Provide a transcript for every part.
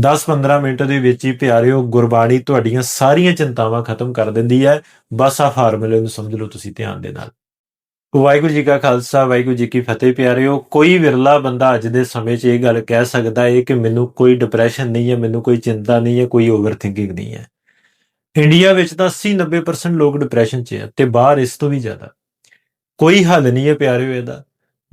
10-15 minute ਦੇ ਵਿੱਚ ਹੀ ਪਿਆਰਿਓ, ਗੁਰਬਾਣੀ ਤੁਹਾਡੀਆਂ ਸਾਰੀਆਂ ਚਿੰਤਾਵਾਂ ਖਤਮ ਕਰ ਦਿੰਦੀ ਹੈ। ਬਸ ਆ ਫਾਰਮੂਲੇ ਨੂੰ ਸਮਝ ਲਓ ਤੁਸੀਂ ਧਿਆਨ ਦੇ ਨਾਲ। ਵਾਹਿਗੁਰੂ ਜੀ ਕਾ ਖਾਲਸਾ, ਵਾਹਿਗੁਰੂ ਜੀ ਕੀ ਫਤਿਹ ਪਿਆਰਿਓ। ਕੋਈ ਵਿਰਲਾ ਬੰਦਾ ਅੱਜ ਦੇ ਸਮੇਂ 'ਚ ਇਹ ਗੱਲ ਕਹਿ ਸਕਦਾ ਹੈ ਕਿ ਮੈਨੂੰ ਕੋਈ ਡਿਪਰੈਸ਼ਨ ਨਹੀਂ ਹੈ, ਮੈਨੂੰ ਕੋਈ ਚਿੰਤਾ ਨਹੀਂ ਹੈ, ਕੋਈ ਓਵਰਥਿੰਕਿੰਗ ਨਹੀਂ ਹੈ। ਇੰਡੀਆ ਵਿੱਚ ਤਾਂ 80-90% ਲੋਕ ਡਿਪਰੈਸ਼ਨ 'ਚ ਹੈ ਤੇ ਬਾਹਰ ਇਸ ਤੋਂ ਵੀ ਜ਼ਿਆਦਾ। ਕੋਈ ਹੱਲ ਨਹੀਂ ਹੈ ਪਿਆਰਿਓ ਇਹਦਾ।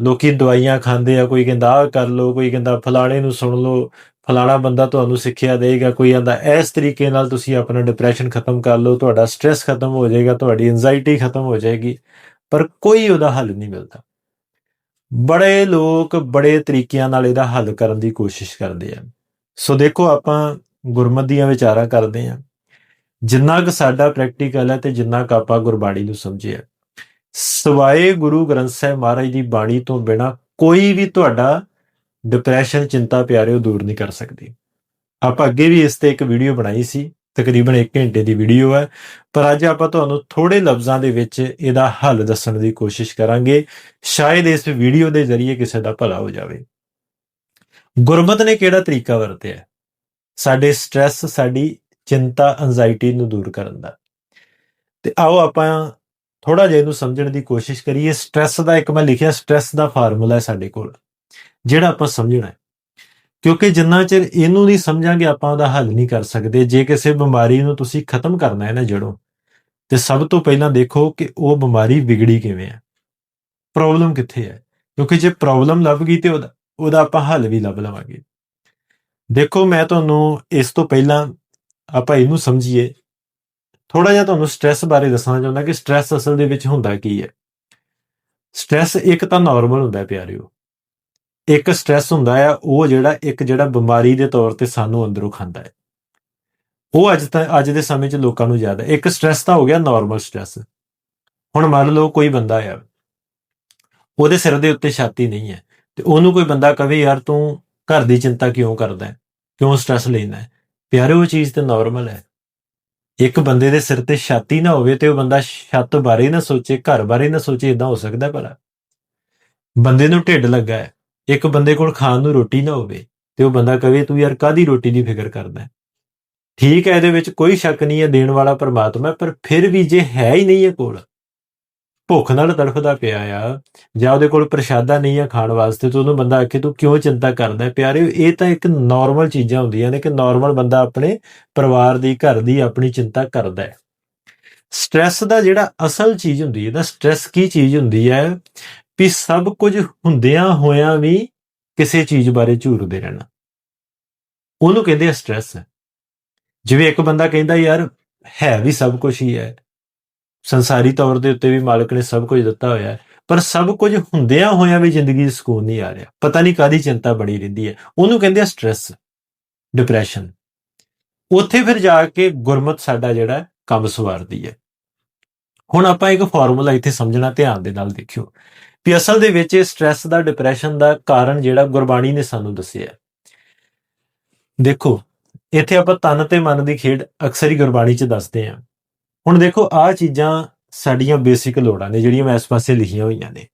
ਲੋਕੀ ਦਵਾਈਆਂ ਖਾਂਦੇ ਆ, ਕੋਈ ਕਹਿੰਦਾ ਆਹ ਕਰ ਲਓ, ਕੋਈ ਕਹਿੰਦਾ ਫਲਾਣੇ ਨੂੰ ਸੁਣ ਲਓ, ਫਲਾਣਾ ਬੰਦਾ ਤੁਹਾਨੂੰ ਸਿੱਖਿਆ ਦੇਗਾ, ਕੋਈ ਆਂਦਾ ਇਸ ਤਰੀਕੇ ਨਾਲ ਤੁਸੀਂ ਆਪਣਾ ਡਿਪਰੈਸ਼ਨ ਖਤਮ ਕਰ ਲਓ, ਤੁਹਾਡਾ ਸਟ्रेस ਖਤਮ ਹੋ ਜਾਏਗਾ, ਤੁਹਾਡੀ ਐਂਜ਼ਾਇਟੀ ਖਤਮ ਹੋ ਜਾਏਗੀ, ਪਰ ਕੋਈ ਉਹਦਾ ਹੱਲ ਨਹੀਂ ਮਿਲਦਾ। ਬੜੇ ਲੋਕ ਬੜੇ ਤਰੀਕਿਆਂ ਨਾਲ ਇਹਦਾ ਹੱਲ ਕਰਨ ਦੀ ਕੋਸ਼ਿਸ਼ ਕਰਦੇ ਆ। ਸੋ ਦੇਖੋ ਆਪਾਂ ਗੁਰਮਤ ਦੀਆਂ ਵਿਚਾਰਾਂ ਕਰਦੇ ਆ। ਜਿੰਨਾ ਕੁ ਸਾਡਾ ਪ੍ਰੈਕਟੀਕਲ ਹੈ ਤੇ ਜਿੰਨਾ ਕੁ ਆਪਾਂ ਗੁਰਬਾਣੀ ਨੂੰ ਸਮਝਿਆ ਸਵਾਏ ਗੁਰੂ ਗ੍ਰੰਥ ਸਾਹਿਬ ਮਹਾਰਾਜ ਦੀ ਬਾਣੀ ਤੋਂ ਬਿਨਾ ਕੋਈ ਵੀ ਤੁਹਾਡਾ ਡਿਪਰੈਸ਼ਨ ਚਿੰਤਾ ਪਿਆਰਿਓ ਦੂਰ ਨਹੀਂ ਕਰ ਸਕਦੀ। ਆਪਾਂ ਅੱਗੇ ਵੀ ਇਸ ਤੇ ਇੱਕ ਵੀਡੀਓ ਬਣਾਈ ਸੀ, ਤਕਰੀਬਨ 1 ਘੰਟੇ ਦੀ ਵੀਡੀਓ ਹੈ, ਪਰ ਅੱਜ ਆਪਾਂ ਤੁਹਾਨੂੰ ਥੋੜੇ ਲਫ਼ਜ਼ਾਂ ਦੇ ਵਿੱਚ ਇਹਦਾ ਹੱਲ ਦੱਸਣ ਦੀ ਕੋਸ਼ਿਸ਼ ਕਰਾਂਗੇ। ਸ਼ਾਇਦ ਇਸ ਵੀਡੀਓ ਦੇ ਜ਼ਰੀਏ ਕਿਸੇ ਦਾ ਭਲਾ ਹੋ ਜਾਵੇ। ਗੁਰਮਤ ਨੇ ਕਿਹੜਾ ਤਰੀਕਾ ਵਰਤਿਆ? ਸਾਡੇ ਸਟ्रेस ਸਾਡੀ ਚਿੰਤਾ ਐਂਜ਼ਾਇਟੀ ਨੂੰ ਦੂਰ ਕਰਨ ਦਾ। ਤੇ ਆਓ ਆਪਾਂ ਥੋੜਾ ਜਿਹਾ ਇਹਨੂੰ ਸਮਝਣ ਦੀ ਕੋਸ਼ਿਸ਼ ਕਰੀਏ। ਸਟ्रेस ਦਾ ਇੱਕ ਮੈਂ ਲਿਖਿਆ ਸਟ्रेस ਦਾ ਫਾਰਮੂਲਾ ਹੈ ਸਾਡੇ ਕੋਲ, ਜਿਹੜਾ ਆਪਾਂ ਸਮਝਣਾ ਹੈ। ਕਿਉਂਕਿ ਜਿੰਨਾ ਚਿਰ ਇਹਨੂੰ ਨਹੀਂ ਸਮਝਾਂਗੇ, ਆਪਾਂ ਉਹਦਾ ਹੱਲ ਨਹੀਂ ਕਰ ਸਕਦੇ। ਜੇ ਕਿਸੇ ਬਿਮਾਰੀ ਨੂੰ ਤੁਸੀਂ ਖਤਮ ਕਰਨਾ ਹੈ ਨਾ ਜੜੋਂ, ਤੇ ਸਭ ਤੋਂ ਪਹਿਲਾਂ ਦੇਖੋ ਕਿ ਉਹ ਬਿਮਾਰੀ ਵਿਗੜੀ ਕਿਵੇਂ ਹੈ। ਪ੍ਰੋਬਲਮ ਕਿੱਥੇ ਹੈ? ਕਿਉਂਕਿ ਜੇ ਪ੍ਰੋਬਲਮ ਲੱਭ ਗਈ ਤੇ ਉਹਦਾ ਉਹਦਾ ਆਪਾਂ ਹੱਲ ਵੀ ਲੱਭ ਲਵਾਂਗੇ। ਦੇਖੋ, ਮੈਂ ਤੁਹਾਨੂੰ ਇਸ ਤੋਂ ਪਹਿਲਾਂ ਆਪਾਂ ਇਹਨੂੰ ਸਮਝੀਏ। ਥੋੜਾ ਜਿਹਾ ਤੁਹਾਨੂੰ ਸਟ्रेस ਬਾਰੇ ਦੱਸਣਾ ਚਾਹੁੰਦਾ ਕਿ ਸਟ्रेस ਅਸਲ ਦੇ ਵਿੱਚ ਹੁੰਦਾ ਕੀ ਹੈ? ਸਟ्रेस ਇੱਕ ਤਾਂ ਨਾਰਮਲ ਹੁੰਦਾ ਪਿਆਰਿਓ। ਇੱਕ ਸਟ्रेस ਹੁੰਦਾ ਹੈ, ਉਹ ਜਿਹੜਾ ਇੱਕ ਜਿਹੜਾ ਬਿਮਾਰੀ ਦੇ ਤੌਰ ਤੇ ਸਾਨੂੰ ਅੰਦਰੋਂ ਖਾਂਦਾ ਹੈ। ਉਹ ਅੱਜ ਤਾਂ, ਅੱਜ ਦੇ ਸਮੇਂ 'ਚ ਲੋਕਾਂ ਨੂੰ ਜ਼ਿਆਦਾ, ਇੱਕ ਸਟ्रेस ਤਾਂ ਹੋ ਗਿਆ ਨਾਰਮਲ ਸਟ्रेस ਹੁਣ ਮੰਨ ਲਓ ਕੋਈ ਬੰਦਾ ਆ, ਉਹਦੇ ਸਿਰ ਦੇ ਉੱਤੇ ਛਾਤੀ ਨਹੀਂ ਹੈ, ਤੇ ਉਹਨੂੰ ਕੋਈ ਬੰਦਾ ਕਵੇ, ਯਾਰ ਤੂੰ ਘਰ ਦੀ ਚਿੰਤਾ ਕਿਉਂ ਕਰਦਾ ਕਿਉਂ ਸਟ्रेस ਲੈਂਦਾ ਪਿਆਰੇ ਉਹ ਚੀਜ਼ ਤੇ ਨਾਰਮਲ ਹੈ। ਇੱਕ ਬੰਦੇ ਦੇ ਸਿਰ ਤੇ ਛੱਤ ਹੀ ਨਾ ਹੋਵੇ ਤੇ ਉਹ ਬੰਦਾ ਛੱਤ ਬਾਰੇ ਨਾ ਸੋਚੇ, ਘਰ ਬਾਰੇ ਨਾ ਸੋਚੇ ਇਦਾਂ ਹੋ ਸਕਦਾ ਭਲਾ। ਬੰਦੇ ਨੂੰ ਢਿੱਡ ਲੱਗਾ ਹੈ। ਇੱਕ ਬੰਦੇ ਕੋਲ ਖਾਣ ਨੂੰ ਰੋਟੀ ਨਾ ਹੋਵੇ ਤੇ ਉਹ ਬੰਦਾ ਕਵੇ, ਤੂੰ ਯਾਰ ਕਾਦੀ ਰੋਟੀ ਦੀ ਫਿਕਰ ਕਰਦਾ ਹੈ? ਠੀਕ ਹੈ, ਇਹਦੇ ਵਿੱਚ ਕੋਈ ਸ਼ੱਕ ਨਹੀਂ ਹੈ, ਦੇਣ ਵਾਲਾ ਪਰਮਾਤਮਾ ਪਰ ਫਿਰ ਵੀ ਜੇ ਹੈ ਹੀ ਨਹੀਂ ਹੈ ਕੋਲ ਭੁੱਖ ਨਾਲ ਤੜਫਦਾ ਪਿਆ ਆ। ਜਾਂ ਉਹਦੇ ਕੋਲ ਪ੍ਰਸ਼ਾਦਾ ਨਹੀਂ ਆ ਖਾਣ ਵਾਸਤੇ, ਤਾਂ ਉਹਨੂੰ ਬੰਦਾ ਆਖੇ, ਤੂੰ ਕਿਉਂ ਚਿੰਤਾ ਕਰਦਾ ਪਿਆਰੇ? ਇਹ ਤਾਂ ਇੱਕ ਨਾਰਮਲ ਚੀਜ਼ਾਂ ਹੁੰਦੀਆਂ ਨੇ ਕਿ ਨਾਰਮਲ ਬੰਦਾ ਆਪਣੇ ਪਰਿਵਾਰ ਦੀ, ਘਰ ਦੀ ਆਪਣੀ ਚਿੰਤਾ ਕਰਦਾ ਹੈ। ਸਟ्रेस ਦਾ ਜਿਹੜਾ ਅਸਲ ਚੀਜ਼ ਹੁੰਦੀ ਹੈ ਨਾ ਸਟ्रेस ਕੀ ਚੀਜ਼ ਹੁੰਦੀ ਹੈ? ਵੀ ਸਭ ਕੁਝ ਹੁੰਦਿਆਂ ਹੋਇਆਂ ਵੀ ਕਿਸੇ ਚੀਜ਼ ਬਾਰੇ ਝੂਰਦੇ ਰਹਿਣਾ। ਉਹਨੂੰ ਕਹਿੰਦੇ ਆ ਸਟ्रेस ਜਿਵੇਂ ਇੱਕ ਬੰਦਾ ਕਹਿੰਦਾ, ਯਾਰ, ਹੈ ਵੀ ਸਭ ਕੁਝ ਹੀ ਹੈ। ਸੰਸਾਰੀ ਤੌਰ ਦੇ ਉੱਤੇ ਵੀ ਮਾਲਕ ਨੇ ਸਭ ਕੁਝ ਦਿੱਤਾ ਹੋਇਆ ਹੈ, ਪਰ ਸਭ ਕੁਝ ਹੁੰਦਿਆਂ ਹੋਇਆਂ ਵੀ ਜ਼ਿੰਦਗੀ ਦੀ ਸਕੂਨ ਨਹੀਂ ਆ ਰਿਹਾ। ਪਤਾ ਨਹੀਂ ਕਾਦੀ ਚਿੰਤਾ ਬੜੀ ਰਹਿੰਦੀ ਹੈ। ਉਹਨੂੰ ਕਹਿੰਦੇ ਆ ਸਟ्रेस ਡਿਪਰੈਸ਼ਨ। ਉੱਥੇ ਫਿਰ ਜਾ ਕੇ ਗੁਰਮਤ ਸਾਡਾ ਜਿਹੜਾ ਕੰਮ ਸਵਾਰਦੀ ਹੈ। ਹੁਣ ਆਪਾਂ ਇੱਕ ਫਾਰਮੂਲਾ ਇੱਥੇ ਸਮਝਣਾ, ਧਿਆਨ ਦੇ ਨਾਲ ਦੇਖਿਓ। ਵੀ ਅਸਲ ਦੇ ਵਿੱਚ ਇਹ ਸਟ्रेस ਦਾ, ਡਿਪਰੈਸ਼ਨ ਦਾ ਕਾਰਨ ਜਿਹੜਾ ਗੁਰਬਾਣੀ ਨੇ ਸਾਨੂੰ ਦੱਸਿਆ ਦੇਖੋ, ਇੱਥੇ ਆਪਾਂ ਤਨ ਤੇ ਮਨ ਦੀ ਖੇਡ ਅਕਸਰ ਹੀ ਗੁਰਬਾਣੀ 'ਚ ਦੱਸਦੇ ਆਂ ਹੁਣ ਦੇਖੋ, ਆਹ ਚੀਜ਼ਾਂ ਸਾਡੀਆਂ ਬੇਸਿਕ ਲੋੜਾਂ ਨੇ, ਜਿਹੜੀਆਂ ਮੈਂ ਇਸ ਪਾਸੇ ਲਿਖੀਆਂ ਹੋਈਆਂ ਨੇ।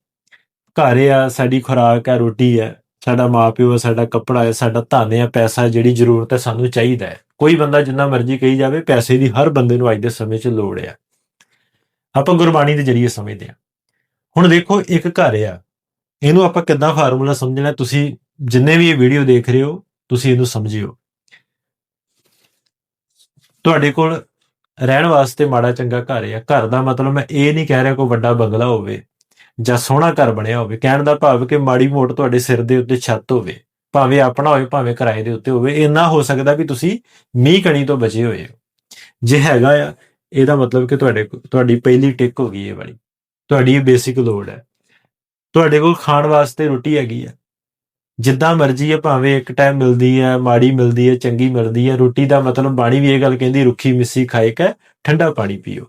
ਘਰ ਆ, ਸਾਡੀ ਖੁਰਾਕ ਆ, ਰੋਟੀ ਹੈ ਸਾਡਾ ਮਾਪਿਓ ਆ, ਸਾਡਾ ਕੱਪੜਾ ਹੈ ਸਾਡਾ ਧਨ ਆ, ਪੈਸਾ ਜਿਹੜੀ ਜ਼ਰੂਰਤ ਹੈ ਸਾਨੂੰ ਚਾਹੀਦਾ ਹੈ। ਕੋਈ ਬੰਦਾ ਜਿੰਨਾ ਮਰਜ਼ੀ ਕਹੀ ਜਾਵੇ, ਪੈਸੇ ਦੀ ਹਰ ਬੰਦੇ ਨੂੰ ਅੱਜ ਦੇ ਸਮੇਂ 'ਚ ਲੋੜ ਆ। ਆਪਾਂ ਗੁਰਬਾਣੀ ਦੇ ਜ਼ਰੀਏ ਸਮਝਦੇ ਹਾਂ। ਹੁਣ ਦੇਖੋ, ਇੱਕ ਘਰ ਆ, ਇਹਨੂੰ ਆਪਾਂ ਕਿੱਦਾਂ ਫਾਰਮੂਲਾ ਸਮਝਣਾ, ਤੁਸੀਂ ਜਿੰਨੇ ਵੀ ਇਹ ਵੀਡੀਓ ਦੇਖ ਰਹੇ ਹੋ, ਤੁਸੀਂ ਇਹਨੂੰ ਸਮਝਿਓ। ਤੁਹਾਡੇ ਕੋਲ ਰਹਿਣ ਵਾਸਤੇ ਮਾੜਾ ਚੰਗਾ ਘਰ ਆ। ਘਰ ਦਾ ਮਤਲਬ ਮੈਂ ਇਹ ਨਹੀਂ ਕਹਿ ਰਿਹਾ ਕੋਈ ਵੱਡਾ ਬੰਗਲਾ ਹੋਵੇ ਜਾਂ ਸੋਹਣਾ ਘਰ ਬਣਿਆ ਹੋਵੇ। ਕਹਿਣ ਦਾ ਭਾਵ ਕਿ ਮਾੜੀ ਮੋਟ ਤੁਹਾਡੇ ਸਿਰ ਦੇ ਉੱਤੇ ਛੱਤ ਹੋਵੇ। ਭਾਵੇਂ ਆਪਣਾ ਹੋਵੇ, ਭਾਵੇਂ ਕਿਰਾਏ ਦੇ ਉੱਤੇ ਹੋਵੇ। ਇੰਨਾ ਹੋ ਸਕਦਾ ਵੀ ਤੁਸੀਂ ਮੀਂਹ ਕਣੀ ਤੋਂ ਬਚੇ ਹੋਏ ਹੋ। ਜੇ ਹੈਗਾ ਆ, ਇਹਦਾ ਮਤਲਬ ਕਿ ਤੁਹਾਡੇ ਤੁਹਾਡੀ ਪਹਿਲੀ ਟਿਕ ਹੋ ਗਈ ਇਹ ਵਾਲੀ। ਤੁਹਾਡੀ ਬੇਸਿਕ ਲੋੜ ਹੈ। ਤੁਹਾਡੇ ਕੋਲ ਖਾਣ ਵਾਸਤੇ ਰੋਟੀ ਹੈਗੀ ਆ। ਜਿੱਦਾਂ ਮਰਜ਼ੀ ਹੈ ਭਾਵੇਂ ਇੱਕ ਟਾਈਮ ਮਿਲਦੀ ਹੈ ਮਾੜੀ ਮਿਲਦੀ ਹੈ ਚੰਗੀ ਮਿਲਦੀ ਹੈ ਰੋਟੀ ਦਾ ਮਤਲਬ ਬਾਣੀ ਵੀ ਇਹ ਗੱਲ ਕਹਿੰਦੀ, ਰੁੱਖੀ ਮਿੱਸੀ ਖਾਏ ਕੈ, ਠੰਡਾ ਪਾਣੀ ਪੀਓ।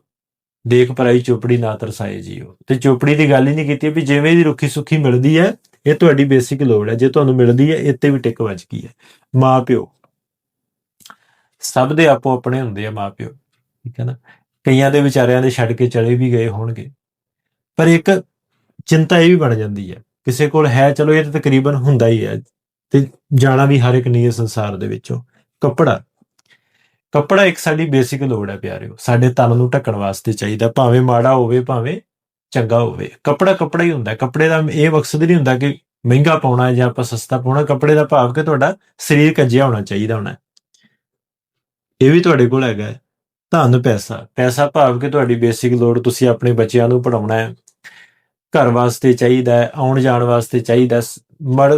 ਦੇਖ ਪਰਾਈ ਚੋਪੜੀ ਨਾ ਤਰਸਾਏ ਜੀਓ। ਤੇ ਚੋਪੜੀ ਦੀ ਗੱਲ ਹੀ ਨਹੀਂ ਕੀਤੀ ਵੀ ਜਿਵੇਂ ਦੀ ਰੁੱਖੀ ਸੁੱਖੀ ਮਿਲਦੀ ਹੈ ਇਹ ਤੁਹਾਡੀ ਬੇਸਿਕ ਲੋੜ ਹੈ ਜੇ ਤੁਹਾਨੂੰ ਮਿਲਦੀ ਹੈ ਇੱਥੇ ਵੀ ਟਿਕ ਵੱਜ ਗਈ ਹੈ ਮਾਂ ਪਿਓ, ਸਭ ਦੇ ਆਪੋ ਆਪਣੇ ਹੁੰਦੇ ਆ ਮਾਂ ਪਿਓ, ਠੀਕ ਹੈ ਨਾ? ਕਈਆਂ ਦੇ ਵਿਚਾਰਿਆਂ ਦੇ ਛੱਡ ਕੇ ਚਲੇ ਵੀ ਗਏ ਹੋਣਗੇ। ਪਰ ਇੱਕ ਚਿੰਤਾ ਇਹ ਵੀ ਬਣ ਜਾਂਦੀ ਹੈ ਕਿਸੇ ਕੋਲ ਹੈ, ਚਲੋ ਇਹ ਤਾਂ ਤਕਰੀਬਨ ਹੁੰਦਾ ਹੀ ਹੈ ਤੇ ਜਾਣਾ ਵੀ ਹਰ ਇੱਕ ਨਹੀਂ ਹੈ ਸੰਸਾਰ ਦੇ ਵਿੱਚੋਂ। ਕੱਪੜਾ। ਕੱਪੜਾ ਇੱਕ ਸਾਡੀ ਬੇਸਿਕ ਲੋੜ ਹੈ ਪਿਆਰਿਓ। ਸਾਡੇ ਤਨ ਨੂੰ ਢੱਕਣ ਵਾਸਤੇ ਚਾਹੀਦਾ, ਭਾਵੇਂ ਮਾੜਾ ਹੋਵੇ, ਭਾਵੇਂ ਚੰਗਾ ਹੋਵੇ। ਕੱਪੜਾ ਕੱਪੜਾ ਹੀ ਹੁੰਦਾ। ਕੱਪੜੇ ਦਾ ਇਹ ਮਕਸਦ ਨਹੀਂ ਹੁੰਦਾ ਕਿ ਮਹਿੰਗਾ ਪਾਉਣਾ ਜਾਂ ਆਪਾਂ ਸਸਤਾ ਪਾਉਣਾ। ਕੱਪੜੇ ਦਾ ਭਾਵ ਕਿ ਤੁਹਾਡਾ ਸਰੀਰ ਕੱਜਿਆ ਹੋਣਾ ਚਾਹੀਦਾ ਹੋਣਾ ਇਹ ਵੀ ਤੁਹਾਡੇ ਕੋਲ ਹੈਗਾ ਹੈ। ਧਨ, ਪੈਸਾ। ਪੈਸਾ ਭਾਵ ਕਿ ਤੁਹਾਡੀ ਬੇਸਿਕ ਲੋੜ ਤੁਸੀਂ ਆਪਣੇ ਬੱਚਿਆਂ ਨੂੰ ਪੜਾਉਣਾ ਹੈ। ਘਰ ਵਾਸਤੇ ਚਾਹੀਦਾ ਹੈ, ਆਉਣ ਜਾਣ ਵਾਸਤੇ ਚਾਹੀਦਾ ਹੈ। ਮੜ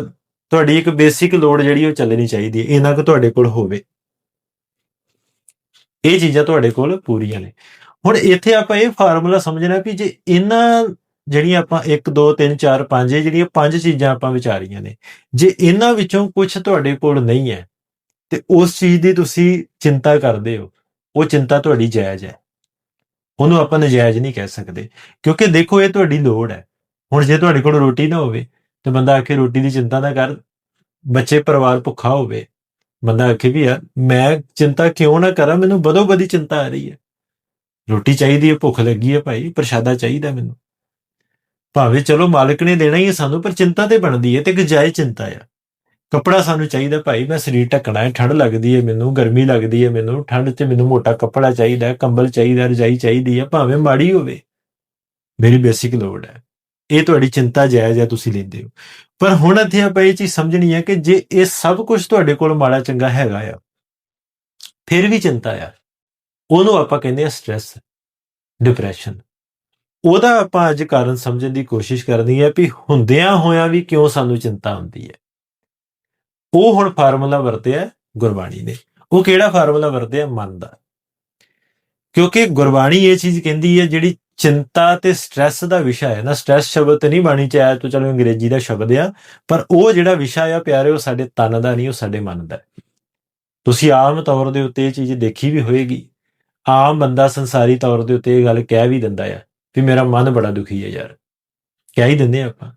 ਤੁਹਾਡੀ ਇੱਕ ਬੇਸਿਕ ਲੋੜ ਜਿਹੜੀ ਉਹ ਚੱਲਣੀ ਚਾਹੀਦੀ ਹੈ ਇਹਨਾਂ ਕੁ ਤੁਹਾਡੇ ਕੋਲ ਹੋਵੇ ਇਹ ਚੀਜ਼ਾਂ ਤੁਹਾਡੇ ਕੋਲ ਪੂਰੀਆਂ ਨੇ ਹੁਣ ਇੱਥੇ ਆਪਾਂ ਇਹ ਫਾਰਮੂਲਾ ਸਮਝਣਾ ਵੀ ਜੇ ਇਹਨਾਂ ਜਿਹੜੀਆਂ ਆਪਾਂ 1 2 3 4 5 ਇਹ ਜਿਹੜੀਆਂ ਪੰਜ ਚੀਜ਼ਾਂ ਆਪਾਂ ਵਿਚਾਰੀਆਂ ਨੇ, ਜੇ ਇਹਨਾਂ ਵਿੱਚੋਂ ਕੁਝ ਤੁਹਾਡੇ ਕੋਲ ਨਹੀਂ ਹੈ, ਤੇ ਉਸ ਚੀਜ਼ ਦੀ ਤੁਸੀਂ ਚਿੰਤਾ ਕਰਦੇ ਹੋ, ਉਹ ਚਿੰਤਾ ਤੁਹਾਡੀ ਜਾਇਜ਼ ਹੈ ਉਹਨੂੰ ਆਪਾਂ ਨਜਾਇਜ਼ ਨਹੀਂ ਕਹਿ ਸਕਦੇ। ਕਿਉਂਕਿ ਦੇਖੋ, ਇਹ ਤੁਹਾਡੀ ਲੋੜ ਹੈ। ਹੁਣ ਜੇ ਤੁਹਾਡੇ ਕੋਲ ਰੋਟੀ ਨਾ ਹੋਵੇ, ਤੇ ਬੰਦਾ ਆਖੇ ਰੋਟੀ ਦੀ ਚਿੰਤਾ ਨਾ ਕਰ, ਬੱਚੇ, ਪਰਿਵਾਰ ਭੁੱਖਾ ਹੋਵੇ। ਬੰਦਾ ਆਖੇ ਵੀ ਯਾਰ, ਮੈਂ ਚਿੰਤਾ ਕਿਉਂ ਨਾ ਕਰਾਂ? ਮੈਨੂੰ ਬਦੋ ਬਦੀ ਚਿੰਤਾ ਆ ਰਹੀ ਹੈ। ਰੋਟੀ ਚਾਹੀਦੀ ਹੈ, ਭੁੱਖ ਲੱਗੀ ਹੈ ਭਾਈ, ਪ੍ਰਸ਼ਾਦਾ ਚਾਹੀਦਾ ਮੈਨੂੰ। ਭਾਵੇਂ ਚਲੋ ਮਾਲਕ ਨੇ ਦੇਣਾ ਹੀ ਹੈ ਸਾਨੂੰ, ਪਰ ਚਿੰਤਾ ਤੇ ਬਣਦੀ ਹੈ, ਤੇ ਇੱਕ ਜਾਇਜ਼ ਚਿੰਤਾ ਆ। ਕੱਪੜਾ ਸਾਨੂੰ ਚਾਹੀਦਾ ਭਾਈ, ਮੈਂ ਸਰੀਰ ਢੱਕਣਾ ਹੈ ਠੰਡ ਲੱਗਦੀ ਹੈ ਮੈਨੂੰ, ਗਰਮੀ ਲੱਗਦੀ ਹੈ ਮੈਨੂੰ ਠੰਡ 'ਚ ਮੈਨੂੰ ਮੋਟਾ ਕੱਪੜਾ ਚਾਹੀਦਾ ਕੰਬਲ ਚਾਹੀਦਾ, ਰਜਾਈ ਚਾਹੀਦੀ ਹੈ, ਭਾਵੇਂ ਮਾੜੀ ਹੋਵੇ। ਮੇਰੀ ਬੇਸਿਕ ਲੋੜ ਹੈ। ਇਹ ਤੁਹਾਡੀ ਚਿੰਤਾ ਜਾਇਜ਼ ਹੈ, ਤੁਸੀਂ ਲੈਂਦੇ ਹੋ। ਪਰ ਹੁਣ ਇੱਥੇ ਆਪਾਂ ਇਹ ਚੀਜ਼ ਸਮਝਣੀ ਹੈ ਕਿ ਜੇ ਇਹ ਸਭ ਕੁਝ ਤੁਹਾਡੇ ਕੋਲ ਮਾੜਾ ਚੰਗਾ ਹੈਗਾ ਆ, ਫਿਰ ਵੀ ਚਿੰਤਾ ਆ, ਉਹਨੂੰ ਆਪਾਂ ਕਹਿੰਦੇ ਆ ਸਟ੍ਰੈਸ ਡਿਪਰੈਸ਼ਨ ਉਹਦਾ ਆਪਾਂ ਅੱਜ ਕਾਰਨ ਸਮਝਣ ਦੀ ਕੋਸ਼ਿਸ਼ ਕਰਨੀ ਹੈ ਵੀ ਹੁੰਦਿਆਂ ਹੋਇਆਂ ਵੀ ਕਿਉਂ ਸਾਨੂੰ ਚਿੰਤਾ ਹੁੰਦੀ ਹੈ। ਉਹ ਹੁਣ ਫਾਰਮੂਲਾ ਵਰਤਿਆ ਗੁਰਬਾਣੀ ਨੇ ਉਹ ਕਿਹੜਾ ਫਾਰਮੂਲਾ ਵਰਤਿਆ ਮਨ ਦਾ। ਕਿਉਂਕਿ ਗੁਰਬਾਣੀ ਇਹ ਚੀਜ਼ ਕਹਿੰਦੀ ਹੈ, ਜਿਹੜੀ ਚਿੰਤਾ ਤੇ ਸਟ੍ਰੈਸ ਦਾ ਵਿਸ਼ਾ ਹੈ ਨਾ ਸਟ੍ਰੈਸ ਸ਼ਬਦ ਤੇ ਨਹੀਂ ਬਾਣੀ ਚ ਆਇਆ ਤਾਂ ਚਲੋ ਅੰਗਰੇਜ਼ੀ ਦਾ ਸ਼ਬਦ ਆ, ਪਰ ਉਹ ਜਿਹੜਾ ਵਿਸ਼ਾ ਆ ਪਿਆਰੇ, ਉਹ ਸਾਡੇ ਤਨ ਦਾ ਨਹੀਂ, ਉਹ ਸਾਡੇ ਮਨ ਦਾ ਤੁਸੀਂ ਆਮ ਤੌਰ ਦੇ ਉੱਤੇ ਇਹ ਚੀਜ਼ ਦੇਖੀ ਵੀ ਹੋਏਗੀ। ਆਮ ਬੰਦਾ ਸੰਸਾਰੀ ਤੌਰ ਦੇ ਉੱਤੇ ਇਹ ਗੱਲ ਕਹਿ ਵੀ ਦਿੰਦਾ ਆ ਵੀ ਮੇਰਾ ਮਨ ਬੜਾ ਦੁਖੀ ਹੈ ਯਾਰ। ਕਹਿ ਹੀ ਦਿੰਦੇ ਆ ਆਪਾਂ।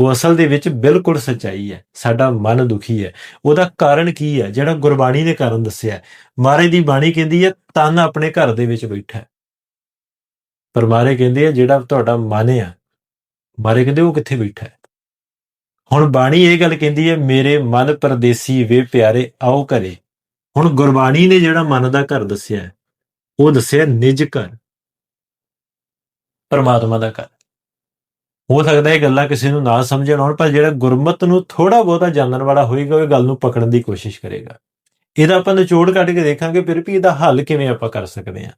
ਉਹ ਅਸਲ ਦੇ ਵਿੱਚ ਬਿਲਕੁਲ ਸੱਚਾਈ ਹੈ, ਸਾਡਾ ਮਨ ਦੁਖੀ ਹੈ। ਉਹਦਾ ਕਾਰਨ ਕੀ ਹੈ? ਜਿਹੜਾ ਗੁਰਬਾਣੀ ਨੇ ਕਾਰਨ ਦੱਸਿਆ ਮਾਰੇ ਦੀ ਬਾਣੀ ਕਹਿੰਦੀ ਹੈ ਤਨ ਆਪਣੇ ਘਰ ਦੇ ਵਿੱਚ ਬੈਠਾ ਪਰ ਮਾਰੇ ਕਹਿੰਦੇ ਆ, ਜਿਹੜਾ ਤੁਹਾਡਾ ਮਨ ਆ, ਮਾਰੇ ਕਹਿੰਦੇ ਉਹ ਕਿੱਥੇ ਬੈਠਾ ਹੈ? ਹੁਣ ਬਾਣੀ ਇਹ ਗੱਲ ਕਹਿੰਦੀ ਹੈ, ਮੇਰੇ ਮਨ ਪਰਦੇਸੀ ਵੇ ਪਿਆਰੇ, ਆਓ ਘਰੇ। ਹੁਣ ਗੁਰਬਾਣੀ ਨੇ ਜਿਹੜਾ ਮਨ ਦਾ ਘਰ ਦੱਸਿਆ ਉਹ ਦੱਸਿਆ ਨਿਜ ਘਰ, ਪਰਮਾਤਮਾ ਦਾ ਘਰ। ਹੋ ਸਕਦਾ ਇਹ ਗੱਲਾਂ ਕਿਸੇ ਨੂੰ ਨਾ ਸਮਝਣ ਆਉਣ, ਪਰ ਜਿਹੜਾ ਗੁਰਮਤ ਨੂੰ ਥੋੜਾ ਬਹੁਤਾ ਜਾਣਨ ਵਾਲਾ ਹੋਏਗਾ, ਉਹ ਇਹ ਗੱਲ ਨੂੰ ਪਕੜਨ ਦੀ ਕੋਸ਼ਿਸ਼ ਕਰੇਗਾ। ਇਹਦਾ ਆਪਾਂ ਨਿਚੋੜ ਕੱਢ ਕੇ ਦੇਖਾਂਗੇ ਫਿਰ ਵੀ ਇਹਦਾ ਹੱਲ ਕਿਵੇਂ ਆਪਾਂ ਕਰ ਸਕਦੇ ਹਾਂ।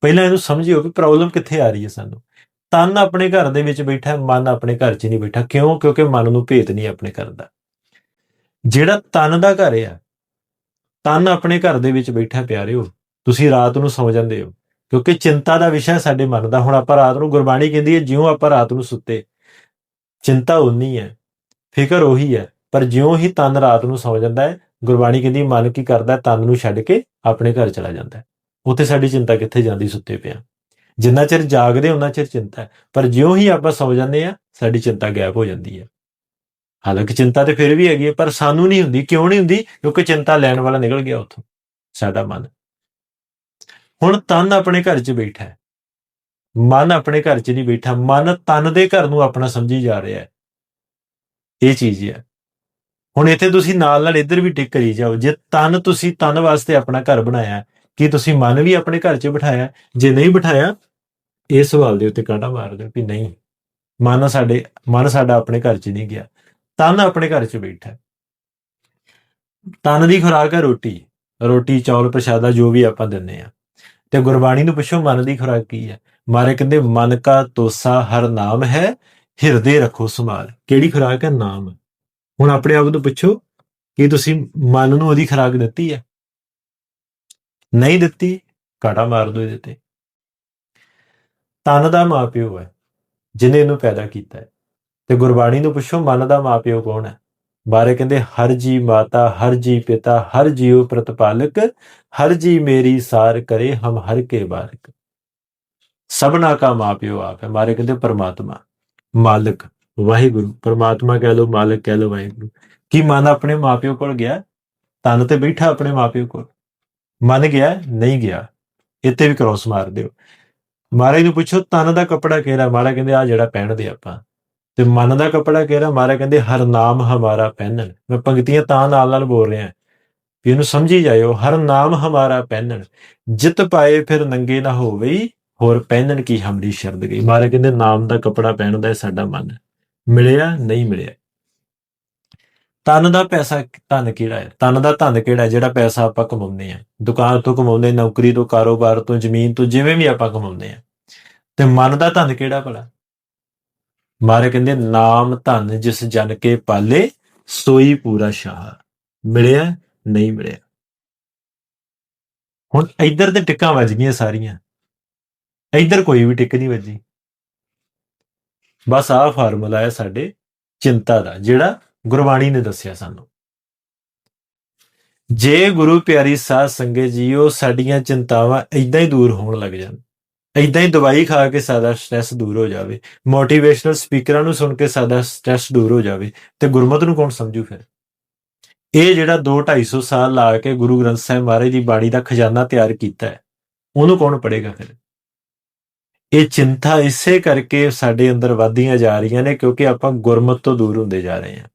ਪਹਿਲਾਂ ਇਹਨੂੰ ਸਮਝਿਓ ਕਿ ਪ੍ਰੋਬਲਮ ਕਿੱਥੇ ਆ ਰਹੀ ਹੈ ਸਾਨੂੰ। ਤਨ ਆਪਣੇ ਘਰ ਦੇ ਵਿੱਚ ਬੈਠਾ, ਮਨ ਆਪਣੇ ਘਰ 'ਚ ਨਹੀਂ ਬੈਠਾ। ਕਿਉਂ? ਕਿਉਂਕਿ ਮਨ ਨੂੰ ਭੇਤ ਨਹੀਂ ਆਪਣੇ ਘਰ ਦਾ। ਜਿਹੜਾ ਤਨ ਦਾ ਘਰ ਆ, ਤਨ ਆਪਣੇ ਘਰ ਦੇ ਵਿੱਚ ਬੈਠਾ ਪਿਆਰਿਓ, ਤੁਸੀਂ ਰਾਤ ਨੂੰ ਸੌ ਜਾਂਦੇ ਹੋ। ਕਿਉਂਕਿ ਚਿੰਤਾ ਦਾ ਵਿਸ਼ਾ ਸਾਡੇ ਮਨ ਦਾ। ਹੁਣ ਆਪਾਂ ਰਾਤ ਨੂੰ ਗੁਰਬਾਣੀ ਕਹਿੰਦੀ ਹੈ, ਜਿਉਂ ਆਪਾਂ ਰਾਤ ਨੂੰ ਸੁੱਤੇ ਚਿੰਤਾ ਉਨੀ ਹੈ, ਫਿਕਰ ਉਹੀ ਹੈ, ਪਰ ਜਿਉਂ ਹੀ ਤਨ ਰਾਤ ਨੂੰ ਸੌ ਜਾਂਦਾ ਹੈ, ਗੁਰਬਾਣੀ ਕਹਿੰਦੀ ਮਨ ਕੀ ਕਰਦਾ ਤਨ ਨੂੰ ਛੱਡ ਕੇ ਆਪਣੇ ਘਰ ਚਲਾ ਜਾਂਦਾ ਹੈ। ਉੱਥੇ ਸਾਡੀ ਚਿੰਤਾ ਕਿੱਥੇ ਜਾਂਦੀ ਸੁੱਤੇ ਪਿਆ। ਜਿੰਨਾ ਚਿਰ ਜਾਗਦੇ ਉਹਨਾਂ ਚਿਰ ਚਿੰਤਾ ਹੈ, ਪਰ ਜਿਉਂ ਹੀ ਆਪਾਂ ਸੌ ਜਾਂਦੇ ਆ ਸਾਡੀ ਚਿੰਤਾ ਗਾਇਬ ਹੋ ਜਾਂਦੀ ਹੈ। ਹਾਲਾਂਕਿ ਚਿੰਤਾ ਤੇ ਫਿਰ ਵੀ ਹੈਗੀ ਹੈ, ਪਰ ਸਾਨੂੰ ਨਹੀਂ ਹੁੰਦੀ, ਕਿਉਂ ਨਹੀਂ ਹੁੰਦੀ, ਕਿਉਂਕਿ ਚਿੰਤਾ ਲੈਣ ਵਾਲਾ ਨਿਕਲ ਗਿਆ ਉੱਥੋਂ, ਸਾਡਾ ਮਨ। ਹੁਣ ਤਨ ਆਪਣੇ ਘਰ 'ਚ ਬੈਠਾ ਹੈ ਮਨ ਆਪਣੇ ਘਰ 'ਚ ਨਹੀਂ ਬੈਠਾ, ਮਨ ਤਨ ਦੇ ਘਰ ਨੂੰ ਆਪਣਾ ਸਮਝੀ ਜਾ ਰਿਹਾ ਹੈ। ਇਹ ਚੀਜ਼ ਹੈ ਹੁਣ ਇੱਥੇ ਤੁਸੀਂ ਨਾਲ ਨਾਲ ਇੱਧਰ ਵੀ ਟਿਕ ਕਰੀ ਜਾਓ, ਜੇ ਤਨ ਤੁਸੀਂ ਤਨ ਵਾਸਤੇ ਆਪਣਾ ਘਰ ਬਣਾਇਆ, ਕੀ ਤੁਸੀਂ ਮਨ ਵੀ ਆਪਣੇ ਘਰ 'ਚ ਬਿਠਾਇਆ? ਜੇ ਨਹੀਂ ਬਿਠਾਇਆ, ਇਹ ਸਵਾਲ ਦੇ ਉੱਤੇ ਕਾਂਟਾ ਮਾਰ ਦਿਓ ਕਿ ਨਹੀਂ, ਮਨ ਸਾਡੇ, ਮਨ ਸਾਡਾ ਆਪਣੇ ਘਰ 'ਚ ਨਹੀਂ ਗਿਆ, ਤਨ ਆਪਣੇ ਘਰ 'ਚ ਬੈਠਾ ਤਨ ਦੀ ਖੁਰਾਕ ਹੈ ਰੋਟੀ ਰੋਟੀ, ਚੌਲ, ਪ੍ਰਸ਼ਾਦਾ ਜੋ ਵੀ ਆਪਾਂ ਦਿੰਨੇ ਆ ਤੇ ਗੁਰਬਾਣੀ ਨੂੰ ਪੁੱਛੋ ਮਨ ਦੀ ਖੁਰਾਕ ਕੀ ਹੈ। ਮਾਰੇ ਕਹਿੰਦੇ, ਮਨ ਕਾ ਤੋਸਾ ਹਰ ਨਾਮ ਹੈ, ਹਿਰਦੇ ਰੱਖੋ ਸੰਭਾਲ। ਕਿਹੜੀ ਖੁਰਾਕ ਹੈ? ਨਾਮ। ਹੁਣ ਆਪਣੇ ਆਪ ਨੂੰ ਪੁੱਛੋ ਕਿ ਤੁਸੀਂ ਮਨ ਨੂੰ ਉਹਦੀ ਖੁਰਾਕ ਦਿੱਤੀ ਹੈ? ਨਹੀਂ ਦਿੱਤੀ, ਘਾਟਾ ਮਾਰ ਦੋ ਇਹਦੇ ਤੇ। ਤਨ ਦਾ ਮਾਪਿਓ ਹੈ ਜਿਨੇ ਇਹਨੂੰ ਪੈਦਾ ਕੀਤਾ ਹੈ। ਤੇ ਗੁਰਬਾਣੀ ਨੂੰ ਪੁੱਛੋ, ਮਨ ਦਾ ਮਾਪਿਓ ਕੌਣ ਹੈ? ਬਾਰੇ ਕਹਿੰਦੇ, ਹਰ ਜੀ ਮਾਤਾ, ਹਰ ਜੀ ਪਿਤਾ, ਹਰ ਜੀਉ ਪ੍ਰਤਪਾਲਕ, ਹਰ ਜੀ ਮੇਰੀ ਸਾਰ ਕਰੇ ਹਮ ਹਰ ਕੇ ਬਾਰਕ ਸਭਨਾ ਕਾ ਮਾਪਿਓ ਆਪ ਹੈ। ਮਾਰੇ ਕਹਿੰਦੇ ਪਰਮਾਤਮਾ, ਮਾਲਕ, ਵਾਹਿਗੁਰੂ। ਪਰਮਾਤਮਾ ਕਹਿ ਲੋ ਮਾਲਕ ਕਹਿ ਲੋ ਵਾਹਿਗੁਰੂ। ਕੀ ਮਨ ਆਪਣੇ ਮਾਪਿਓ ਕੋਲ ਗਿਆ? ਤਨ ਤੇ ਬੈਠਾ ਆਪਣੇ ਮਾਪਿਓ ਕੋਲ। ਮਨ ਗਿਆ, ਨਹੀਂ ਗਿਆ। ਇੱਥੇ ਵੀ ਕ੍ਰੋਸ ਮਾਰ ਦਿਓ। ਮਹਾਰਾਜ ਨੂੰ ਪੁੱਛੋ, ਤਨ ਦਾ ਕੱਪੜਾ ਕਿਹੜਾ? ਮਹਾਰਾਜ ਕਹਿੰਦੇ ਆ ਜਿਹੜਾ ਪਹਿਨਦੇ ਆਪਾਂ। ਤੇ ਮਨ ਦਾ ਕੱਪੜਾ ਕਿਹੜਾ? ਮਹਾਰਾਜ ਕਹਿੰਦੇ, ਹਰ ਨਾਮ ਹਮਾਰਾ ਪਹਿਨਣ। ਮੈਂ ਪੰਕਤੀਆਂ ਤਾਂ ਨਾਲ ਨਾਲ ਬੋਲ ਰਿਹਾ। ਵੀ ਇਹਨੂੰ ਸਮਝੀ ਜਾਇਓ, ਹਰ ਨਾਮ ਹਮਾਰਾ ਪਹਿਨਣ। ਜਿਤ ਪਾਏ ਫਿਰ ਨੰਗੇ ਨਾ ਹੋਵੇ ਹੋਰ ਪਹਿਨਣ ਕੀ ਹਮਰੀ ਸ਼ਰਦ ਗਈ? ਮਾਰੇ ਕਹਿੰਦੇ, ਨਾਮ ਦਾ ਕਪੜਾ ਪਹਿਨਦਾ ਦਾ ਸਾਡਾ ਮਨ ਮਿਲਿਆ, ਨਹੀਂ ਮਿਲਿਆ? ਤਨ ਦਾ ਪੈਸਾ ਧਨ ਕਿਹੜਾ ਹੈ? ਤਨ ਦਾ ਧਨ ਕਿਹੜਾ ਹੈ? ਜਿਹੜਾ ਪੈਸਾ ਆਪਾਂ ਕਮਾਉਂਦੇ ਆ ਦੁਕਾਨ ਤੋਂ ਕਮਾਉਂਦੇ, ਨੌਕਰੀ ਤੋਂ, ਕਾਰੋਬਾਰ ਤੋਂ, ਜ਼ਮੀਨ ਤੋਂ, ਜਿਵੇਂ ਵੀ ਆਪਾਂ ਕਮਾਉਂਦੇ ਆ ਤੇ ਮਨ ਦਾ ਧਨ ਕਿਹੜਾ ਭਲਾ? ਮਾਰੇ ਕਹਿੰਦੇ, ਨਾਮ ਧਨ ਜਿਸ ਜਨ ਕੇ ਪਾਲੇ, ਸੋਈ ਪੂਰਾ ਸ਼ਾਹ। ਮਿਲਿਆ, ਨਹੀਂ ਮਿਲਿਆ? ਹੁਣ ਇੱਧਰ ਤੇ ਟਿੱਕਾਂ ਵੱਜ ਗਈਆਂ ਸਾਰੀਆਂ। ਇੱਧਰ ਕੋਈ ਵੀ ਟਿੱਕ ਨਹੀਂ ਵੱਜੀ। ਬਸ ਆਹ ਫਾਰਮੂਲਾ ਹੈ ਸਾਡੇ ਚਿੰਤਾ ਦਾ, ਜਿਹੜਾ ਗੁਰਬਾਣੀ ਨੇ ਦੱਸਿਆ ਸਾਨੂੰ। ਜੇ ਗੁਰੂ ਪਿਆਰੀ ਸਾਧ ਸੰਗਤ ਜੀਓ, ਸਾਡੀਆਂ ਚਿੰਤਾਵਾਂ ਇਦਾਂ ਹੀ ਦੂਰ ਹੋਣ ਲੱਗ ਜਾਣ ਇਦਾਂ ਹੀ ਦਵਾਈ ਖਾ ਕੇ ਸਾਡਾ ਸਟ੍ਰੈਸ ਦੂਰ ਹੋ ਜਾਵੇ ਮੋਟੀਵੇਸ਼ਨਲ ਸਪੀਕਰਾਂ ਨੂੰ ਸੁਣ ਕੇ ਸਾਡਾ ਸਟ੍ਰੈਸ ਦੂਰ ਹੋ ਜਾਵੇ, ਤੇ ਗੁਰਮਤ ਨੂੰ ਕੌਣ ਸਮਝੂ ਫਿਰ? ਇਹ ਜਿਹੜਾ 2 250 ਸਾਲ ਲਾ ਕੇ ਗੁਰੂ ਗ੍ਰੰਥ ਸਾਹਿਬ ਮਹਾਰਾਜ ਦੀ ਬਾਣੀ ਦਾ ਖਜ਼ਾਨਾ ਤਿਆਰ ਕੀਤਾ ਹੈ, ਉਹਨੂੰ ਕੌਣ ਪੜ੍ਹੇਗਾ ਫਿਰ? ਇਹ ਚਿੰਤਾ ਇਸੇ ਕਰਕੇ ਸਾਡੇ ਅੰਦਰ ਵਧਦੀਆਂ ਜਾ ਰਹੀਆਂ ਨੇ ਕਿਉਂਕਿ ਆਪਾਂ ਗੁਰਮਤ ਤੋਂ ਦੂਰ ਹੁੰਦੇ ਜਾ ਰਹੇ ਹਾਂ।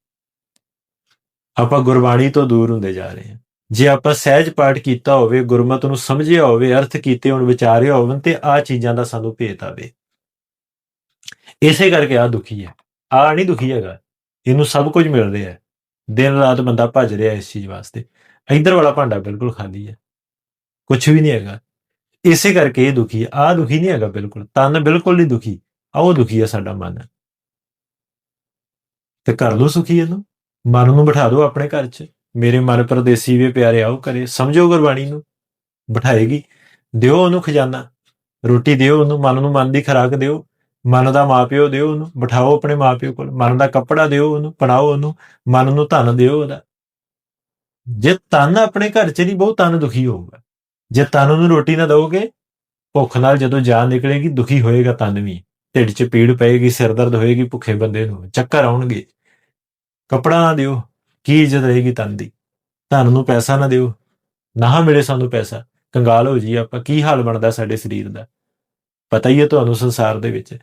ਆਪਾਂ ਗੁਰਬਾਣੀ ਤੋਂ ਦੂਰ ਹੁੰਦੇ ਜਾ ਰਹੇ ਹਾਂ। ਜੇ ਆਪਾਂ ਸਹਿਜ ਪਾਠ ਕੀਤਾ ਹੋਵੇ, ਗੁਰਮਤ ਨੂੰ ਸਮਝਿਆ ਹੋਵੇ, ਅਰਥ ਕੀਤੇ ਹੋਣ, ਵਿਚਾਰਿਆ ਹੋਵੇ ਤੇ ਆ ਚੀਜ਼ਾਂ ਦਾ ਸਾਨੂੰ ਭੇਤ ਆਵੇ। ਇਸੇ ਕਰਕੇ ਆ ਦੁਖੀ ਹੈ। ਆ ਨਹੀਂ ਦੁਖੀ ਹੈਗਾ। ਇਹਨੂੰ ਸਭ ਕੁਝ ਮਿਲ ਰਿਹਾ ਹੈ। ਦਿਨ ਰਾਤ ਬੰਦਾ ਭੱਜ ਰਿਹਾ ਇਸ ਚੀਜ਼ ਵਾਸਤੇ। ਇਧਰ ਵਾਲਾ ਭਾਂਡਾ ਬਿਲਕੁਲ ਖਾਲੀ ਹੈ। ਕੁਝ ਵੀ ਨਹੀਂ ਹੈਗਾ। ਇਸੇ ਕਰਕੇ ਇਹ ਦੁਖੀ ਹੈ। ਆ ਦੁਖੀ ਨਹੀਂ ਹੈਗਾ ਬਿਲਕੁਲ। ਤਨ ਬਿਲਕੁਲ ਨਹੀਂ ਦੁਖੀ। ਆ ਉਹ ਦੁਖੀ ਆ ਸਾਡਾ ਮਨ। ਤੇ ਕਰ ਲੋ ਸੁਖੀ ਇਹਨੂੰ। ਮਨ ਨੂੰ ਬਿਠਾ ਦਿਓ ਆਪਣੇ ਘਰ 'ਚ। ਮੇਰੇ ਮਨ ਪਰਦੇਸੀ ਵੇ ਪਿਆਰੇ ਆਓ ਕਰੇ। ਸਮਝੋ ਗੁਰਬਾਣੀ ਨੂੰ। ਬਿਠਾਏਗੀ। ਦਿਓ ਉਹਨੂੰ ਖਜ਼ਾਨਾ। ਰੋਟੀ ਦਿਓ ਉਹਨੂੰ। ਮਨ ਨੂੰ ਮਨ ਦੀ ਖੁਰਾਕ ਦਿਓ। ਮਨ ਦਾ ਮਾਪਿਓ ਦਿਓ ਉਹਨੂੰ। ਬਿਠਾਓ ਆਪਣੇ ਮਾਪਿਓ ਕੋਲ। ਮਨ ਦਾ ਕੱਪੜਾ ਦਿਓ ਉਹਨੂੰ। ਪਣਾਓ ਉਹਨੂੰ। ਮਨ ਨੂੰ ਧਨ ਦਿਓ ਉਹਦਾ। ਜੇ ਤਨ ਆਪਣੇ ਘਰ 'ਚ ਨਹੀਂ, ਬਹੁਤ ਤਨ ਦੁਖੀ ਹੋਊਗਾ। ਜੇ ਤਨ ਨੂੰ ਰੋਟੀ ਨਾ ਦਓਗੇ ਭੁੱਖ ਨਾਲ ਜਦੋਂ ਜਾਨ ਨਿਕਲੇਗੀ, ਦੁਖੀ ਹੋਏਗਾ ਤਨ ਵੀ। ਢਿੱਡ 'ਚ ਪੀੜ ਪਏਗੀ, ਸਿਰ ਦਰਦ ਹੋਏਗੀ, ਭੁੱਖੇ ਬੰਦੇ ਨੂੰ ਚੱਕਰ ਆਉਣਗੇ। ਕੱਪੜਾ ਨਾ ਦਿਓ, ਕੀ ਇੱਜ਼ਤ ਰਹੇਗੀ ਤਨ ਦੀ? ਧਨ ਨੂੰ ਪੈਸਾ ਨਾ ਦਿਓ। ਨਾ ਮਿਲੇ ਸਾਨੂੰ ਪੈਸਾ। ਕੰਗਾਲ ਹੋ ਜੀ ਆਪਾਂ, ਕੀ ਹਾਲ ਬਣਦਾ ਸਾਡੇ ਸਰੀਰ ਦਾ? ਪਤਾ ਹੀ ਹੈ ਤੁਹਾਨੂੰ ਸੰਸਾਰ ਦੇ ਵਿੱਚ।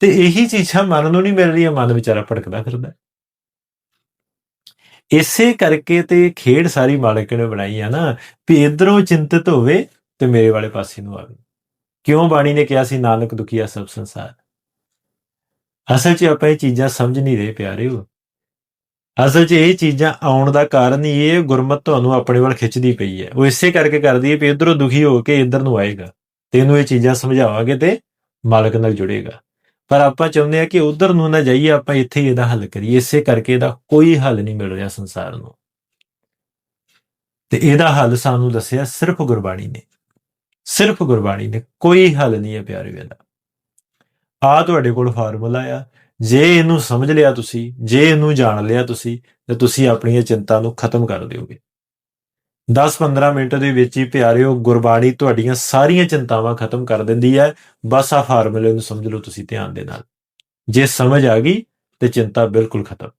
ਤੇ ਇਹੀ ਚੀਜ਼ਾਂ ਮਨ ਨੂੰ ਨਹੀਂ ਮਿਲ ਰਹੀਆਂ, ਮਨ ਵਿਚਾਰਾ ਭਟਕਦਾ ਫਿਰਦਾ। ਇਸੇ ਕਰਕੇ ਤੇ ਖੇਡ ਸਾਰੀ ਮਾਲਕ ਨੇ ਬਣਾਈ ਆ ਨਾ, ਵੀ ਇਧਰੋਂ ਚਿੰਤਿਤ ਹੋਵੇ ਤੇ ਮੇਰੇ ਵਾਲੇ ਪਾਸੇ ਨੂੰ ਆਵੇ। ਕਿਉਂ ਬਾਣੀ ਨੇ ਕਿਹਾ ਸੀ, ਨਾਨਕ ਦੁਖੀਆ ਸਭ ਸੰਸਾਰ? ਅਸਲ 'ਚ ਆਪਾਂ ਇਹ ਚੀਜ਼ਾਂ ਸਮਝ ਨਹੀਂ ਰਹੇ ਪਿਆਰਿਓ। ਅਸਲ 'ਚ ਇਹ ਚੀਜ਼ਾਂ ਆਉਣ ਦਾ ਕਾਰਨ ਹੀ ਇਹ, ਗੁਰਮਤ ਤੁਹਾਨੂੰ ਆਪਣੇ ਵੱਲ ਖਿੱਚਦੀ ਪਈ ਹੈ। ਉਹ ਇਸੇ ਕਰਕੇ ਕਰਦੀ ਹੈ ਵੀ ਇਧਰੋਂ ਦੁਖੀ ਹੋ ਕੇ ਇਧਰ ਨੂੰ ਆਏਗਾ ਤੇ ਇਹਨੂੰ ਇਹ ਚੀਜ਼ਾਂ ਸਮਝਾਵਾਂਗੇ ਤੇ ਮਾਲਕ ਨਾਲ ਜੁੜੇਗਾ। ਪਰ ਆਪਾਂ ਚਾਹੁੰਦੇ ਆ ਕਿ ਉਧਰ ਨੂੰ ਨਾ ਜਾਈਏ, ਆਪਾਂ ਇੱਥੇ ਹੀ ਇਹਦਾ ਹੱਲ ਕਰੀਏ। ਇਸੇ ਕਰਕੇ ਇਹਦਾ ਕੋਈ ਹੱਲ ਨਹੀਂ ਮਿਲ ਰਿਹਾ ਸੰਸਾਰ ਨੂੰ। ਤੇ ਇਹਦਾ ਹੱਲ ਸਾਨੂੰ ਦੱਸਿਆ ਸਿਰਫ ਗੁਰਬਾਣੀ ਨੇ। ਸਿਰਫ ਗੁਰਬਾਣੀ ਨੇ, ਕੋਈ ਹੱਲ ਨਹੀਂ ਹੈ ਪਿਆਰੇ ਵੇਲਾ। ਆ ਤੁਹਾਡੇ ਕੋਲ ਫਾਰਮੂਲਾ ਆ। ਜੇ ਇਹਨੂੰ ਸਮਝ ਲਿਆ ਤੁਸੀਂ, ਜੇ ਇਹਨੂੰ ਜਾਣ ਲਿਆ ਤੁਸੀਂ, ਤੇ ਤੁਸੀਂ ਆਪਣੀਆਂ ਚਿੰਤਾ ਨੂੰ ਖਤਮ ਕਰ ਦਿਓਗੇ। 10-15 ਮਿੰਟ ਦੇ ਵਿੱਚ ਹੀ ਪਿਆਰਿਓ, ਗੁਰਬਾਣੀ ਤੁਹਾਡੀਆਂ ਸਾਰੀਆਂ ਚਿੰਤਾਵਾਂ ਖਤਮ ਕਰ ਦਿੰਦੀ ਹੈ। ਬਸ ਆ ਫਾਰਮੂਲੇ ਨੂੰ ਸਮਝ ਲਓ ਤੁਸੀਂ ਧਿਆਨ ਦੇ ਨਾਲ। ਜੇ ਸਮਝ ਆ ਗਈ ਤੇ ਚਿੰਤਾ ਬਿਲਕੁਲ ਖਤਮ।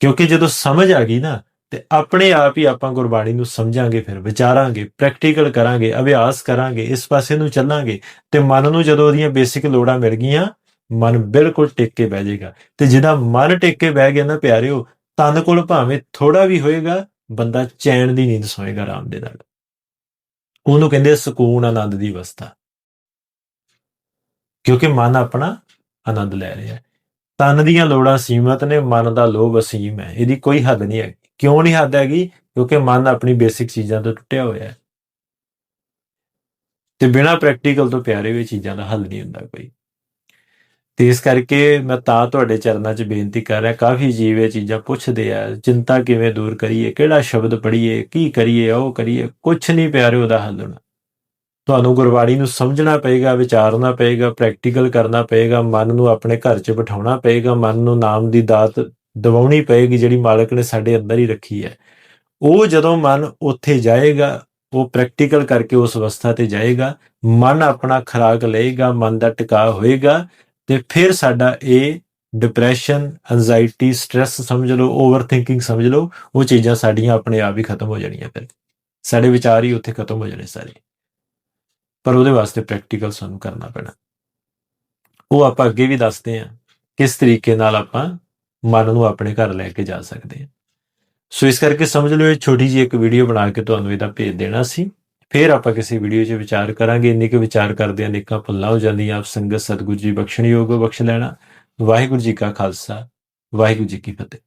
ਕਿਉਂਕਿ ਜਦੋਂ ਸਮਝ ਆ ਗਈ ਨਾ, ਤੇ ਆਪਣੇ ਆਪ ਹੀ ਆਪਾਂ ਗੁਰਬਾਣੀ ਨੂੰ ਸਮਝਾਂਗੇ, ਫਿਰ ਵਿਚਾਰਾਂਗੇ ਪ੍ਰੈਕਟੀਕਲ ਕਰਾਂਗੇ, ਅਭਿਆਸ ਕਰਾਂਗੇ, ਇਸ ਪਾਸੇ ਨੂੰ ਚੱਲਾਂਗੇ, ਤੇ ਮਨ ਨੂੰ ਜਦੋਂ ਉਹਦੀਆਂ ਬੇਸਿਕ ਲੋੜਾਂ ਮਿਲ ਗਈਆਂ, ਮਨ ਬਿਲਕੁਲ ਟਿਕ ਕੇ ਬਹਿ ਜਾਏਗਾ। ਤੇ ਜਿਹਦਾ ਮਨ ਟਿਕ ਕੇ ਬਹਿ ਗਿਆ ਨਾ ਪਿਆਰਿਓ, ਤਨ ਕੋਲ ਭਾਵੇਂ ਥੋੜਾ ਵੀ ਹੋਏਗਾ ਬੰਦਾ ਚੈਨ ਦੀ ਨੀਂਦ ਸੋਏਗਾ ਆਰਾਮ ਦੇ ਨਾਲ। ਉਹਨੂੰ ਕਹਿੰਦੇ ਸਕੂਨ ਆਨੰਦ ਦੀ ਅਵਸਥਾ। ਕਿਉਂਕਿ ਮਨ ਆਪਣਾ ਆਨੰਦ ਲੈ ਰਿਹਾ। ਹੈ ਤਨ ਦੀਆਂ ਲੋੜਾਂ ਸੀਮਤ ਨੇ, ਮਨ ਦਾ ਲੋਭ ਅਸੀਮ ਹੈ। ਇਹਦੀ ਕੋਈ ਹੱਦ ਨਹੀਂ ਹੈ ਕਿਉਂ ਨਹੀਂ ਹੱਦ ਹੈਗੀ? ਕਿਉਂਕਿ ਮਨ ਆਪਣੀ ਬੇਸਿਕ ਚੀਜ਼ਾਂ ਤੋਂ ਟੁੱਟਿਆ ਹੋਇਆ ਹੈ। ਤੇ ਬਿਨਾ ਪ੍ਰੈਕਟੀਕਲ ਤੋਂ ਪਿਆਰੇ ਵੀ ਚੀਜ਼ਾਂ ਦਾ ਹੱਲ ਨਹੀਂ ਹੁੰਦਾ ਕੋਈ। ਤੇ ਇਸ ਕਰਕੇ ਮੈਂ ਤਾਂ ਤੁਹਾਡੇ ਚਰਨਾਂ 'ਚ ਬੇਨਤੀ ਕਰ ਰਿਹਾ, ਕਾਫੀ ਜੀਵ ਇਹ ਚੀਜ਼ਾਂ ਪੁੱਛਦੇ ਆ, ਚਿੰਤਾ ਕਿਵੇਂ ਦੂਰ ਕਰੀਏ, ਕਿਹੜਾ ਸ਼ਬਦ ਪੜ੍ਹੀਏ, ਕੀ ਕਰੀਏ, ਉਹ ਕਰੀਏ ਕੁਝ ਨਹੀਂ ਪਿਆਰੇ ਉਹਦਾ ਹੱਲ ਹੋਣਾ। ਤੁਹਾਨੂੰ ਗੁਰਬਾਣੀ ਨੂੰ ਸਮਝਣਾ ਪਏਗਾ, ਵਿਚਾਰਨਾ ਪਏਗਾ ਪ੍ਰੈਕਟੀਕਲ ਕਰਨਾ ਪਏਗਾ, ਮਨ ਨੂੰ ਆਪਣੇ ਘਰ 'ਚ ਬਿਠਾਉਣਾ ਪਏਗਾ, ਮਨ ਨੂੰ ਨਾਮ ਦੀ ਦਾਤ ਦਿਵਾਉਣੀ ਪਏਗੀ ਜਿਹੜੀ ਮਾਲਕ ਨੇ ਸਾਡੇ ਅੰਦਰ ਹੀ ਰੱਖੀ ਹੈ। ਉਹ ਜਦੋਂ ਮਨ ਉੱਥੇ ਜਾਏਗਾ, ਉਹ ਪ੍ਰੈਕਟੀਕਲ ਕਰਕੇ ਉਸ ਅਵਸਥਾ ਤੇ ਜਾਏਗਾ, ਮਨ ਆਪਣਾ ਖਰਾਕ ਲਏਗਾ, ਮਨ ਦਾ ਟਿਕਾ ਹੋਏਗਾ ਤੇ ਫਿਰ ਸਾਡਾ ਇਹ ਡਿਪਰੈਸ਼ਨ ਐਂਜ਼ਾਇਟੀ ਸਟ्रेस ਸਮਝ ਲਓ ਓਵਰ ਥਿੰਕਿੰਗ ਸਮਝ ਲਓ, ਉਹ ਚੀਜ਼ਾਂ ਸਾਡੀਆਂ ਆਪਣੇ ਆਪ ਹੀ ਖਤਮ ਹੋ ਜਾਣੀਆਂ ਫਿਰ। ਸਾਡੇ ਵਿਚਾਰ ਹੀ ਉੱਥੇ ਖਤਮ ਹੋ ਜਾਣੇ ਸਾਰੇ। ਪਰ ਉਹਦੇ ਵਾਸਤੇ ਪ੍ਰੈਕਟੀਕਲ ਸਾਨੂੰ ਕਰਨਾ ਪੈਣਾ। ਉਹ ਆਪਾਂ ਅੱਗੇ ਵੀ ਦੱਸਦੇ ਹਾਂ ਕਿਸ ਤਰੀਕੇ ਨਾਲ ਆਪਾਂ ਮਨ ਨੂੰ ਆਪਣੇ ਘਰ ਲੈ ਕੇ ਜਾ ਸਕਦੇ ਹਾਂ। ਸੋ ਇਸ ਕਰਕੇ ਸਮਝ ਲਓ, ਇਹ ਛੋਟੀ ਜਿਹੀ ਇੱਕ ਵੀਡੀਓ ਬਣਾ ਕੇ ਤੁਹਾਨੂੰ ਇਹਦਾ ਭੇਜ ਦੇਣਾ ਸੀ। ਫਿਰ ਆਪਾਂ ਕਿਸੇ ਵੀਡੀਓ 'ਚ ਵਿਚਾਰ ਕਰਾਂਗੇ। ਇੰਨੇ ਕੁ ਵਿਚਾਰ ਕਰਦੇ ਅਨੇਕਾਂ ਭੁੱਲਾਂ ਹੋ ਜਾਂਦੀਆਂ। ਆਪ ਸੰਗਤ ਸਤਿਗੁਰੂ ਜੀ ਬਖਸ਼ਣਯੋਗ ਬਖਸ਼ ਲੈਣਾ। ਵਾਹਿਗੁਰੂ ਜੀ ਕਾ ਖਾਲਸਾ। ਵਾਹਿਗੁਰੂ ਜੀ ਕੀ ਫਤਿਹ।